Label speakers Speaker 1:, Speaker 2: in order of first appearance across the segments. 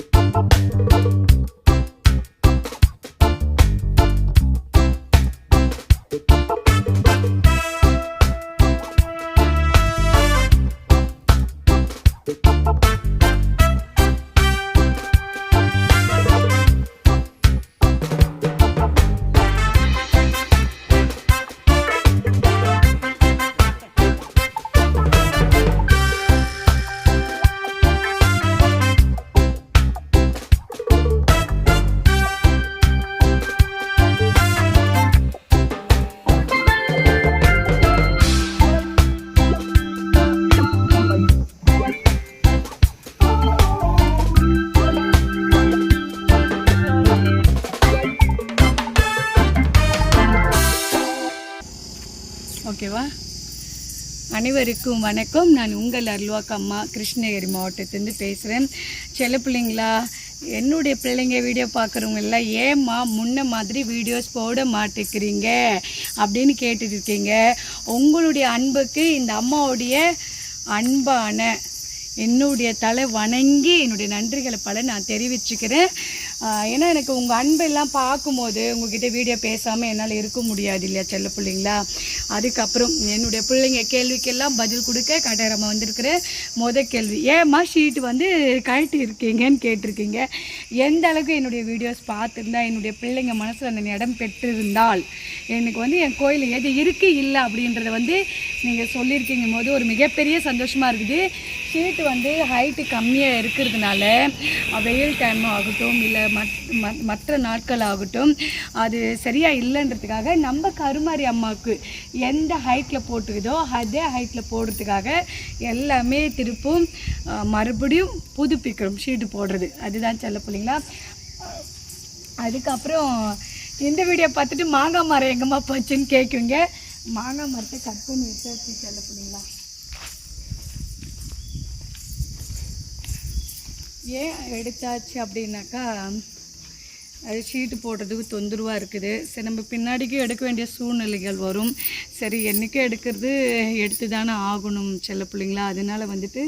Speaker 1: Thank you. ஓகேவா? அனைவருக்கும் வணக்கம். நான் உங்கள் அருள்வாக்கு அம்மா கிருஷ்ணகிரி மாவட்டத்திலேருந்து பேசுகிறேன் செல்ல பிள்ளைங்களா என்னுடைய பிள்ளைங்க வீடியோ பார்க்குறவங்கெல்லாம் ஏம்மா முன்ன மாதிரி வீடியோஸ் போட மாட்டேங்கிறீங்க? அப்படின்னு கேட்டுட்டு இருக்கீங்க. உங்களுடைய அன்புக்கு இந்த அம்மாவுடைய அன்பான என்னுடைய தலை வணங்கி என்னுடைய நன்றிகளை பல நான் தெரிவிச்சுக்கிறேன். ஏன்னா எனக்கு உங்கள் அன்பெல்லாம் பார்க்கும்போது உங்ககிட்ட வீடியோ பேசாமல் என்னால் இருக்க முடியாது இல்லையா செல்ல பிள்ளைங்களா? அதுக்கப்புறம் என்னுடைய பிள்ளைங்க கேள்விக்கெல்லாம் பதில் கொடுக்க கட்டாயமாக வந்திருக்கிற முத கேள்வி ஏம்மா ஷீட் வந்து கழட்டி இருக்கீங்கன்னு கேட்டிருக்கீங்க. எந்த அளவுக்கு என்னுடைய வீடியோஸ் பார்த்துருந்தா என்னுடைய பிள்ளைங்க மனசில் அந்த இடம் பெற்றிருந்தால் எனக்கு வந்து என் கோயில் எது இருக்குது இல்லை அப்படின்றத வந்து நீங்கள் சொல்லியிருக்கீங்க போது ஒரு மிகப்பெரிய சந்தோஷமாக இருக்குது. ஷீட் வந்து ஹைட்டு கம்மியாக இருக்கிறதுனால வெயில் டைம் ஆகட்டும் இல்லை மற்ற நாட்கள் ஆகட்டும் அது சரியாக இல்லைன்றதுக்காக நம்ம கருமாரி அம்மாவுக்கு எந்த ஹைட்டில் போட்டுக்குதோ அதே ஹைட்டில் போடுறதுக்காக எல்லாமே திருப்பும் மறுபடியும் புதுப்பிக்கிறோம் ஷீட்டு போடுறது. அதுதான் சொல்ல பிள்ளைங்களா அதுக்கப்புறம் இந்த வீடியோ பார்த்துட்டு மாங்காய் மரம் எங்கம்மா போச்சுன்னு கேட்குங்க மாங்காய் மரத்தை கட் பண்ணி வச்சாச்சு சொல்ல பிள்ளைங்களா ஏன் எடுத்தாச்சு அப்படின்னாக்கா அது ஷீட்டு போடுறதுக்கு தொந்தரவாக இருக்குது. சரி நம்ம பின்னாடிக்கும் எடுக்க வேண்டிய சூழ்நிலைகள் வரும். சரி என்றைக்கும் எடுக்கிறது எடுத்து தானே ஆகணும் செல்ல பிள்ளைங்களா? அதனால வந்துட்டு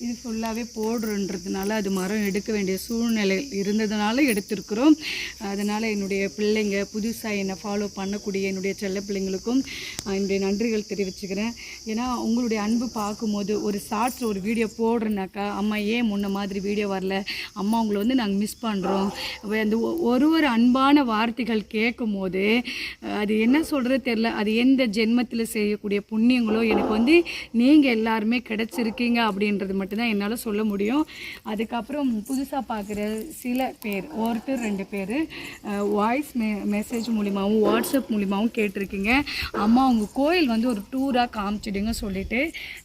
Speaker 1: இது ஃபுல்லாகவே போடுறன்றதுனால அது மரம் எடுக்க வேண்டிய சூழ்நிலை இருந்ததுனால எடுத்திருக்கிறோம். அதனால் என்னுடைய பிள்ளைங்க புதுசாக என்னை ஃபாலோ பண்ணக்கூடிய என்னுடைய செல்ல பிள்ளைங்களுக்கும் என்னுடைய நன்றிகள் தெரிவிச்சுக்கிறேன். ஏன்னா உங்களுடைய அன்பு பார்க்கும்போது ஒரு ஷார்ட்ஸ் ஒரு வீடியோ போடுறேனாக்கா அம்மா ஏன் முன்ன மாதிரி வீடியோ வரல? அம்மா உங்களை வந்து நாங்கள் மிஸ் பண்ணுறோம் அந்த ஒ- ஒரு ஒரு அன்பான வார்த்தைகள் கேட்கும் போது அது என்ன சொல்கிறது தெரில அது எந்த ஜென்மத்தில் செய்யக்கூடிய புண்ணியங்களோ எனக்கு வந்து நீங்கள் எல்லாருமே கிடச்சிருக்கீங்க அப்படின்றது மட்டும் மட்டும்தான் என்னால் சொல்ல முடியும். அதுக்கப்புறம் புதுசாக பார்க்குற சில பேர் ஒருத்தர் ரெண்டு பேர் வாய்ஸ் மெ மெசேஜ் மூலிமாவும் வாட்ஸ்அப் மூலிமாவும் கேட்டிருக்கீங்க. அம்மா உங்கள் கோயில் வந்து ஒரு டூராக காமிச்சிடுங்க சொல்லிட்டு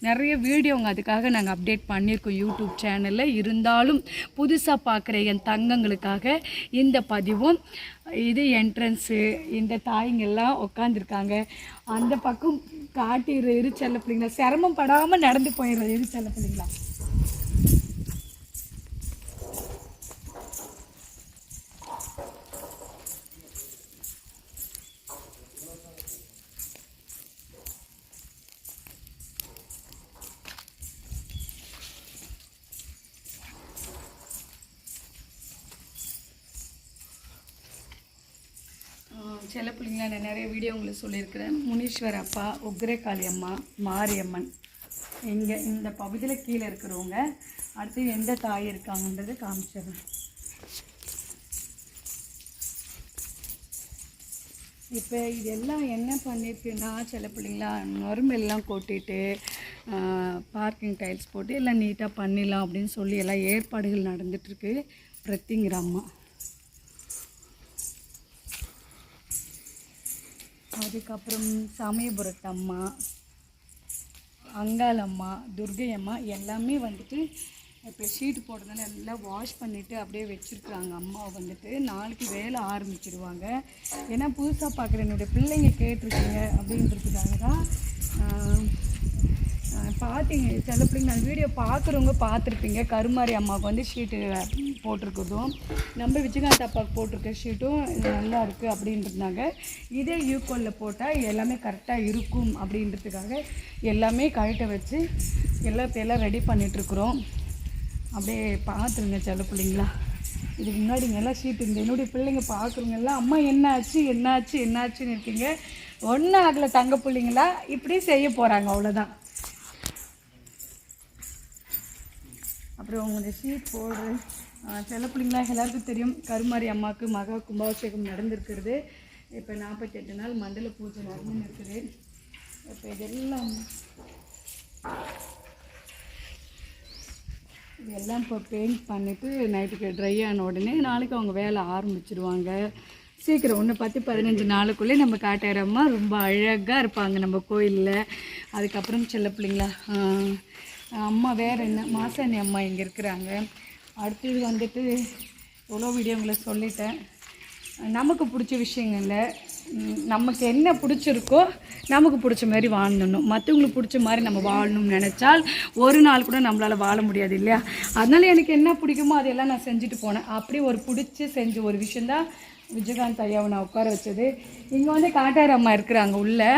Speaker 1: நிறைய வீடியோங்க அதுக்காக நாங்கள் அப்டேட் பண்ணியிருக்கோம் யூடியூப் சேனலில் இருந்தாலும் புதுசாக பார்க்குற என் தங்கங்களுக்காக இந்த பதிவும் இது என்ட்ரன்ஸு இந்த தாய்ங்கெல்லாம் உட்காந்துருக்காங்க அந்த பக்கம் காட்டிடுற எரிச்சல்ல பிள்ளைங்களா சிரமம் படாமல் நடந்து போயிடுற எரிச்சல்ல பிள்ளைங்களா? செல்ல பிள்ளைங்களா நான் நிறைய வீடியோ உங்களுக்கு சொல்லியிருக்கிறேன். முனீஸ்வர் அப்பா உக்ரகாளி அம்மா மாரியம்மன். இங்கே இந்த பகுதியில் கீழே இருக்கிறவங்க அடுத்து எந்த தாய் இருக்காங்கன்றது காமிச்சிடுறேன். இப்போ இதெல்லாம் என்ன பண்ணியிருக்குன்னா சில பிள்ளைங்களா நொறுமெல்லாம் கொட்டிட்டு பார்க்கிங் டைல்ஸ் போட்டு எல்லாம் நீட்டாக பண்ணிடலாம் அப்படின்னு சொல்லி எல்லாம் ஏற்பாடுகள் நடந்துகிட்ருக்கு பிரத்திங்கிற அம்மா. அதுக்கப்புறம் சமயபுரத்து அம்மா அங்காளம்மா துர்கை அம்மா எல்லாமே வந்துட்டு இப்போ ஷீட்டு போடுறதுனால எல்லாம் வாஷ் பண்ணிவிட்டு அப்படியே வச்சுருக்குறாங்க. அம்மாவை வந்துட்டு நாளைக்கு வேலை ஆரம்பிச்சிடுவாங்க ஏன்னா புதுசாக பார்க்குற என்னுடைய பிள்ளைங்க கேட்டிருக்கீங்க அப்படின்றதுக்காக தான் பார்த்தீங்க சில பிள்ளைங்க அந்த வீடியோ பார்க்குறவங்க பார்த்துருப்பீங்க கருமாரி அம்மாவுக்கு வந்து ஷீட்டு போட்டிருக்கிறதும் நம்ம விஜயகாந்த் அப்பாவுக்கு போட்டிருக்க ஷீட்டும் நல்லா இருக்குது அப்படின்றதுனாங்க. இதே யூகோலில் போட்டால் எல்லாமே கரெக்டாக இருக்கும் அப்படின்றதுக்காக எல்லாமே கழட்ட வச்சு எல்லாம் இப்போ எல்லாம் ரெடி பண்ணிகிட்ருக்குறோம் அப்படியே பார்த்துருங்க செல்ல பிள்ளைங்களா. இதுக்கு முன்னாடி இங்க ஷீட் இருந்தது என்னுடைய பிள்ளைங்க பார்க்குறவங்க எல்லாம் அம்மா என்னாச்சு என்னாச்சு என்னாச்சுன்னு இருக்கீங்க. ஒன்றும் ஆகலை தங்க பிள்ளைங்களா? இப்படி செய்ய போகிறாங்க அவ்வளோதான் அப்புறம் இந்த ஷீட் போடுற சில பிள்ளைங்களா எல்லாருக்கும் தெரியும். கருமாரி அம்மாவுக்கு மகா கும்பாபிஷேகம் நடந்திருக்கிறது. இப்போ நாற்பத்தெட்டு நாள் மண்டல பூஜை நடந்துன்னு இருக்குது. இப்போ இதெல்லாம் இதெல்லாம் இப்போ பெயிண்ட் பண்ணிவிட்டு நைட்டுக்கு ட்ரை ஆன உடனே நாளைக்கு அவங்க வேலை ஆரம்பிச்சிருவாங்க. சீக்கிரம் ஒன்று பத்து பதினஞ்சு நாளுக்குள்ளே நம்ம காட்டேரம்மா ரொம்ப அழகாக இருப்பாங்க நம்ம கோயிலில். அதுக்கப்புறம் செல்ல பிள்ளைங்களா அம்மா வேறு என்ன? மாசாணி அம்மா இங்கே இருக்கிறாங்க. அடுத்தது வந்துட்டு எவ்வளோ வீடியோங்களை சொல்லிட்டேன். நமக்கு பிடிச்ச விஷயங்கள்ல நமக்கு என்ன பிடிச்சிருக்கோ நமக்கு பிடிச்ச மாதிரி வாழணும். மற்றவங்களுக்கு பிடிச்ச மாதிரி நம்ம வாழணும்னு நினச்சால் ஒரு நாள் கூட நம்மளால் வாழ முடியாது இல்லையா? அதனால எனக்கு என்ன பிடிக்குமோ அதையெல்லாம் நான் செஞ்சுட்டு போனேன். அப்படி ஒரு பிடிச்சி செஞ்ச ஒரு விஷயந்தான் விஜயகாந்த் ஐயாவை நான் உட்கார வச்சது. இங்கே வந்து காட்டார் அம்மா இருக்கிறாங்க உள்ளே.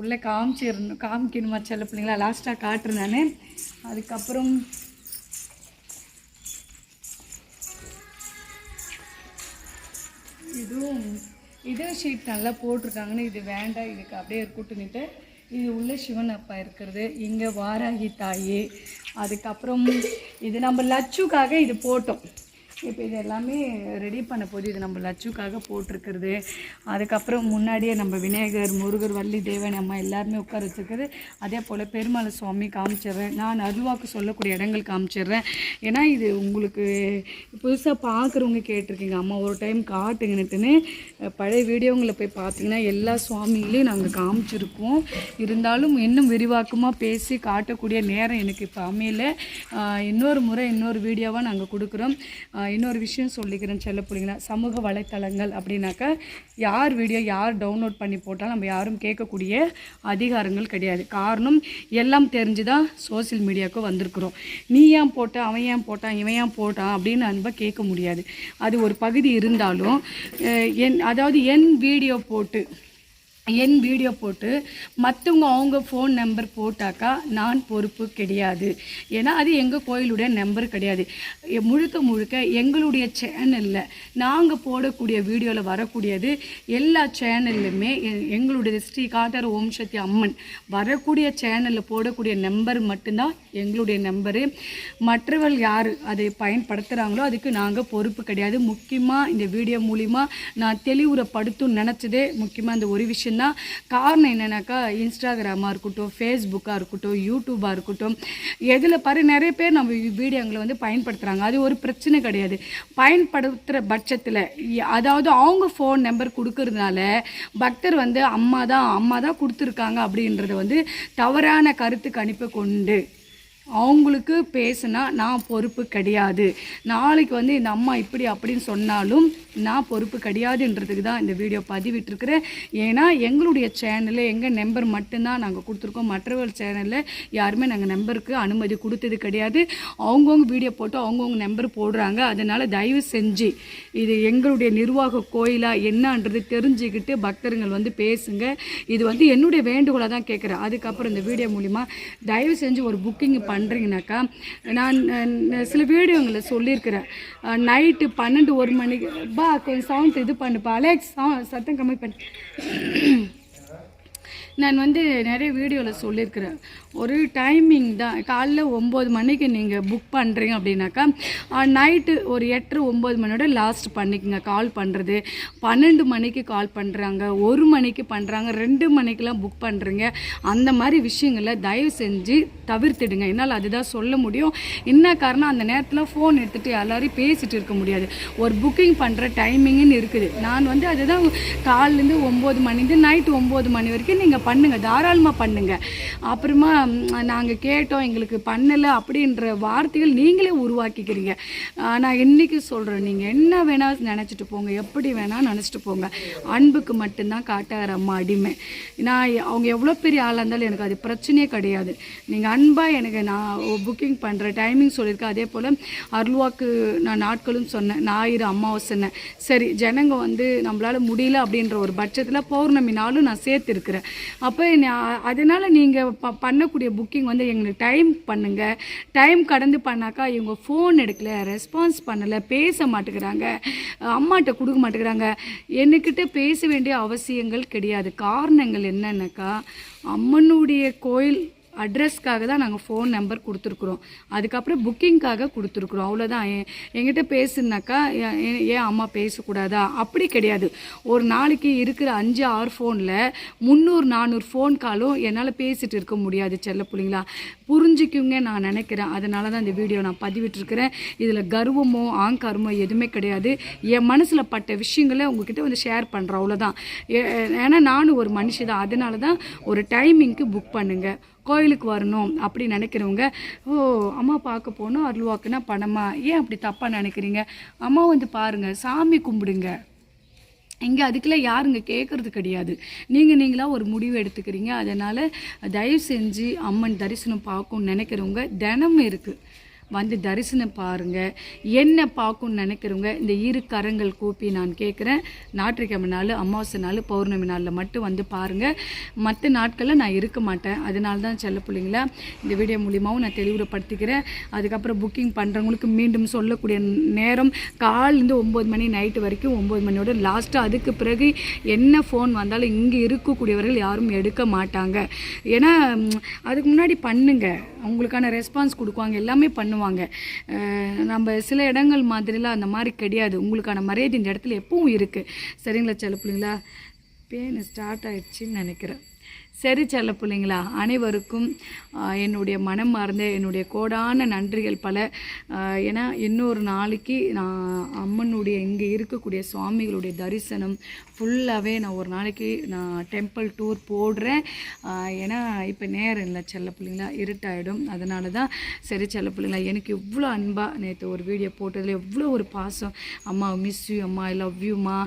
Speaker 1: உள்ளே காமிச்சிடணும் காமிக்கணுமா செல்ல பிள்ளைங்களா? லாஸ்ட்டாக காட்டுறேன் நான். அதுக்கப்புறம் இதுவும் இதே ஷீட் நல்லா போட்டிருக்காங்கன்னு இது வேண்டாம் இதுக்கு அப்படியே இருக்கட்டுன்னுட்டு இது உள்ள சிவன் அப்பா இருக்கிறது. இங்கே வாராகி தாயி. அதுக்கப்புறம் இது நம்ம லட்சுக்காக இது போட்டோம். இப்போ இது எல்லாமே ரெடி பண்ண போது இது நம்ம லட்சுக்காக போட்டிருக்கிறது. அதுக்கப்புறம் முன்னாடியே நம்ம விநாயகர் முருகர் வள்ளி தேவன் அம்மா எல்லாருமே உட்கார வச்சுருக்குது அதே போல் பெருமாள் சுவாமி காமிச்சிடுறேன். நான் அருள்வாக்கு சொல்லக்கூடிய இடங்கள் காமிச்சிடுறேன். ஏன்னா இது உங்களுக்கு புதுசாக பார்க்குறவங்க கேட்டிருக்கீங்க. அம்மா ஒரு டைம் காட்டுங்கன்னுட்டுன்னு பழைய வீடியோங்களை போய் பார்த்தீங்கன்னா எல்லா சுவாமிகளையும் நாங்கள் காமிச்சிருக்கோம். இருந்தாலும் இன்னும் விரிவாக்கமாக பேசி காட்டக்கூடிய நேரம் எனக்கு இப்போ அமையல. இன்னொரு முறை இன்னொரு வீடியோவாக நாங்கள் கொடுக்குறோம். இன்னொரு விஷயம் சொல்லிக்கிறேன் செல்ல பிள்ளைங்களா? சமூக வலைத்தளங்கள் அப்படின்னாக்கா யார் வீடியோ யார் டவுன்லோட் பண்ணி போட்டாலும் நம்ம யாரும் கேட்கக்கூடிய அதிகாரங்கள் கிடையாது. காரணம் எல்லாம் தெரிஞ்சு தான் சோசியல் மீடியாவுக்கு வந்திருக்கிறோம். நீ ஏன் போட்ட அவன் ஏன் போட்டான் இவன் ஏன் போட்டான் அப்படின்னு அன்பை கேட்க முடியாது. அது ஒரு பகுதி இருந்தாலும் என் அதாவது என் வீடியோ போட்டு என் வீடியோ போட்டு மற்றவங்க அவங்க ஃபோன் நம்பர் போட்டாக்கா நான் பொறுப்பு கிடையாது. ஏன்னா அது எங்கள் கோயிலுடைய நம்பர் கிடையாது. முழுக்க முழுக்க எங்களுடைய சேனலில் நாங்கள் போடக்கூடிய வீடியோவில் வரக்கூடியது எல்லா சேனல்லுமே எங்களுடைய ஸ்ரீ காட்டர் ஓம் சக்தி அம்மன் வரக்கூடிய சேனலில் போடக்கூடிய நம்பர் மட்டும்தான் எங்களுடைய நம்பரு மற்றவர்கள் யார் அதை பயன்படுத்துகிறாங்களோ அதுக்கு நாங்கள் பொறுப்பு கிடையாது. முக்கியமாக இந்த வீடியோ மூலிமா நான் தெளிவுறப்படுத்தும் நினச்சதே முக்கியமாக இந்த ஒரு விஷயம் அப்படின்னா காரணம் என்னென்னாக்கா இன்ஸ்டாகிராமாக இருக்கட்டும் ஃபேஸ்புக்காக இருக்கட்டும் யூடியூபாக இருக்கட்டும் எதில் பாரு நிறைய பேர் நம்ம வீடியோங்களை வந்து பயன்படுத்துகிறாங்க அது ஒரு பிரச்சனை கிடையாது. பயன்படுத்துகிற பட்சத்தில் அதாவது அவங்க ஃபோன் நம்பர் கொடுக்கறதுனால பக்தர் வந்து அம்மா தான் அம்மா தான் கொடுத்துருக்காங்க அப்படின்றத வந்து தவறான கருத்து கணிப்பு கொண்டு அவங்களுக்கு பேசுனா நான் பொறுப்பு கிடையாது. நாளைக்கு வந்து இந்த அம்மா இப்படி அப்படின்னு சொன்னாலும் நான் பொறுப்பு கிடையாதுன்றதுக்கு தான் இந்த வீடியோ பதிவிட்டுருக்குறேன். ஏன்னா எங்களுடைய சேனலில் எங்கள் நம்பர் மட்டும்தான் நாங்கள் கொடுத்துருக்கோம். மற்றவர்கள் சேனலில் யாருமே நாங்கள் நம்பருக்கு அனுமதி கொடுத்தது கிடையாது. அவங்கவுங்க வீடியோ போட்டு அவங்கவுங்க நம்பர் போடுறாங்க. அதனால் தயவு செஞ்சு இது எங்களுடைய நிர்வாக கோயிலாக என்னன்றது தெரிஞ்சுக்கிட்டு பக்தர்கள் வந்து பேசுங்க. இது வந்து என்னுடைய வேண்டுகோளை தான் கேட்குறேன் அதுக்கப்புறம் இந்த வீடியோ மூலிமா தயவு செஞ்சு ஒரு புக்கிங் பண்ணுறீங்கனாக்கா நான் சில வீடியோங்களை சொல்லியிருக்கிறேன். நைட்டு பன்னெண்டு ஒரு மணிக்கு பா கொஞ்சம் சவுண்ட் இது பண்ணுப்பா அலெக்ஸ் சத்தம் கம்மி பண்ணு. நான் வந்து நிறைய வீடியோவில் சொல்லியிருக்கிறேன். ஒரு டைமிங் தான். காலைல ஒம்பது மணிக்கு நீங்கள் புக் பண்ணுறீங்க அப்படின்னாக்கா நைட்டு ஒரு எட்டு ஒம்பது மணியோட லாஸ்ட் பண்ணிக்கங்க. கால் பண்ணுறது பன்னெண்டு மணிக்கு கால் பண்ணுறாங்க ஒரு மணிக்கு பண்ணுறாங்க ரெண்டு மணிக்கெலாம் புக் பண்ணுறீங்க அந்த மாதிரி விஷயங்களை தயவு செஞ்சு தவிர்த்துடுங்க. என்னால் அதுதான் சொல்ல முடியும். என்ன காரணம்? அந்த நேரத்தில் ஃபோன் எடுத்துகிட்டு எல்லோரையும் பேசிகிட்டு இருக்க முடியாது. ஒரு புக்கிங் பண்ணுற டைமிங்னு இருக்குது. நான் வந்து அதுதான் காலிலேருந்து ஒம்பது மணிலேருந்து நைட்டு ஒம்பது மணி வரைக்கும் நீங்கள் பண்ணுங்கள் தாராளமாக பண்ணுங்கள் அப்புறமா நாங்கள் கேட்டோம் எங்களுக்கு பண்ணலை அப்படின்ற வார்த்தைகள் நீங்களே உருவாக்கிக்கிறீங்க. நான் என்றைக்கு சொல்கிறேன் நீங்கள் என்ன வேணால் நினச்சிட்டு போங்க எப்படி வேணால் நினச்சிட்டு போங்க. அன்புக்கு மட்டும்தான் காட்டார் அம்மா அடிமை. நான் அவங்க எவ்வளோ பெரிய ஆளாக இருந்தாலும் எனக்கு அது பிரச்சனையே கிடையாது. நீங்கள் அன்பாக எனக்கு நான் புக்கிங் பண்ணுற டைமிங் சொல்லியிருக்கேன். அதே போல் அருள்வாக்கு நான் நாட்களும் சொன்னேன் ஞாயிறு அமாவாசைன்னு. சரி ஜனங்க வந்து நம்மளால் முடியல அப்படின்ற ஒரு பட்சத்தில் பௌர்ணமி நாளும் நான் சேர்த்துருக்கிறேன். அப்போ நான் அதனால் நீங்கள் ப பண்ணக்கூடிய புக்கிங் வந்து எங்களுக்கு டைம் பண்ணுங்கள் டைம் கடந்து பண்ணாக்கா இவங்க ஃபோன் எடுக்கல ரெஸ்பான்ஸ் பண்ணலை பேச மாட்டேங்கிறாங்க. அம்மாட்ட கொடுக்க மாட்டேங்கிறாங்க. என்கிட்ட பேச வேண்டிய அவசியங்கள் கிடையாது. காரணங்கள் என்னன்னாக்கா அம்மனுடைய கோயில் அட்ரஸ்க்காக தான் நாங்கள் ஃபோன் நம்பர் கொடுத்துருக்குறோம். அதுக்கப்புறம் புக்கிங்க்காக கொடுத்துருக்குறோம். அவ்வளோதான் எங்கிட்ட என்கிட்ட பேசுனாக்கா ஏன் ஏன் அம்மா பேசக்கூடாதா? அப்படி கிடையாது. ஒரு நாளைக்கு இருக்கிற அஞ்சு ஆறு ஃபோனில் முந்நூறு நானூறு ஃபோன் காலும் என்னால் பேசிட்டு இருக்க முடியாது செல்ல பிள்ளைங்களா? புரிஞ்சிக்குங்க நான் நினைக்கிறேன். அதனால தான் இந்த வீடியோ நான் பதிவிட்டுருக்கிறேன். இதில் கர்வமோ ஆங்காரமோ எதுவுமே கிடையாது. என் மனசில் பட்ட விஷயங்களை உங்ககிட்ட வந்து ஷேர் பண்ணுறேன் அவ்வளோதான் ஏ- ஏன்னா நானும் ஒரு மனுஷி தான். அதனால தான் ஒரு டைமிங்க்கு புக் பண்ணுங்கள் கோயிலுக்கு வரணும் அப்படி நினைக்கிறவங்க ஓ அம்மா பார்க்க போகணும் அருள்வாக்குனா பணமா? ஏன் அப்படி தப்பாக நினைக்கிறீங்க? அம்மா வந்து பாருங்கள் சாமி கும்பிடுங்க. இங்கே அதுக்கெல்லாம் யாருங்க கேட்குறது கிடையாது. நீங்கள் நீங்களாக ஒரு முடிவு எடுத்துக்கிறீங்க. அதனால் தயவு செஞ்சு அம்மன் தரிசனம் பார்க்கணும்னு நினைக்கிறவங்க தினமும் இருக்குது வந்து தரிசனம் பாருங்க. என்ன பார்க்கணும்னு நினைக்கிறவங்க இந்த இரு கரங்கள் கூப்பி நான் கேட்குறேன் ஞாயிற்றுக்கிழமை நாள் அமாவாசை நாள் பௌர்ணமி நாளில் மட்டும் வந்து பாருங்கள் மற்ற நாட்களில் நான் இருக்க மாட்டேன். அதனால தான் செல்ல பிள்ளைங்களா இந்த வீடியோ மூலியமாகவும் நான் தெளிவுபடுத்திக்கிறேன். அதுக்கப்புறம் புக்கிங் பண்ணுறவங்களுக்கு மீண்டும் சொல்லக்கூடிய நேரம் காலேருந்து ஒம்பது மணி நைட்டு வரைக்கும் ஒம்பது மணியோட லாஸ்ட்டாக அதுக்கு பிறகு என்ன ஃபோன் வந்தாலும் இங்கே இருக்கக்கூடியவர்கள் யாரும் எடுக்க மாட்டாங்க. ஏன்னா அதுக்கு முன்னாடி பண்ணுங்கள் அவங்களுக்கான ரெஸ்பான்ஸ் கொடுக்குவாங்க எல்லாமே பண்ணுவாங்க. நம்ம சில இடங்கள் மாதிரிலாம் அந்த மாதிரி கிடையாது. உங்களுக்கான மரியாதை இந்த இடத்துல எப்பவும் இருக்குது சரிங்களா செல்ல பிள்ளைங்களா பேன் ஸ்டார்ட் ஆயிடுச்சுன்னு நினைக்கிறேன். சரி செல்ல பிள்ளைங்களா அனைவருக்கும் என்னுடைய மனம் மறந்த என்னுடைய கோடான நன்றிகள் பல. ஏன்னா இன்னொரு நாளைக்கு நான் அம்மனுடைய இங்கே இருக்கக்கூடிய சுவாமிகளுடைய தரிசனம் ஃபுல்லாகவே நான் ஒரு நாளைக்கு நான் டெம்பிள் டூர் போடுறேன். ஏன்னா இப்போ நேரம் இல்லை செல்ல பிள்ளைங்களா இருட்டாயிடும். அதனால தான் சரி செல்ல பிள்ளைங்களா எனக்கு எவ்வளோ அன்பாக நேற்று ஒரு வீடியோ போட்டதில் எவ்வளோ ஒரு பாசம். அம்மா மிஸ் யூ அம்மா ஐ லவ் யூம்மா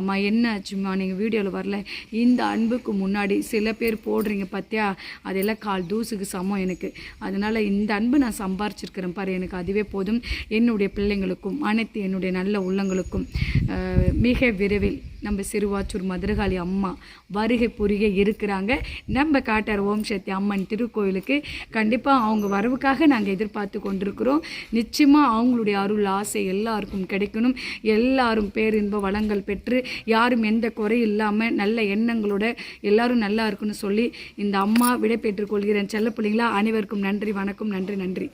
Speaker 1: அம்மா என்ன ஆச்சுமா நீங்கள் வீடியோவில் வரல. இந்த அன்புக்கு முன்னாடி சில பேர் போடுறீங்க பார்த்தியா அதெல்லாம் கால் தூசுக்கு சமம் எனக்கு. அதனால் இந்த அன்பு நான் சம்பாரிச்சிருக்கிறேன் பாரு எனக்கு அதுவே போதும். என்னுடைய பிள்ளைங்களுக்கும் அனைத்து என்னுடைய நல்ல உள்ளங்களுக்கும். மிக விரைவில் நம்ம சிறுவாச்சூர் மதுரகாளி அம்மா வருகை புரிகை இருக்கிறாங்க. நம்ம காட்டார் ஓம் சக்தி அம்மன் திருக்கோயிலுக்கு கண்டிப்பாக அவங்க வரவுக்காக நாங்கள் எதிர்பார்த்து கொண்டிருக்கிறோம். நிச்சயமாக அவங்களுடைய அருள் ஆசை எல்லாருக்கும் கிடைக்கணும். எல்லாரும் பேரின்ப வளங்கள் பெற்று யாரும் எந்த குறை இல்லாமல் நல்ல எண்ணங்களோட எல்லாரும் நல்லா இருக்குன்னு சொல்லி சொல்லி இந்த அம்மா விடை பெற்றுக்கொள்கிறேன் செல்ல பிள்ளைங்களா அனைவருக்கும் நன்றி வணக்கம் நன்றி நன்றி.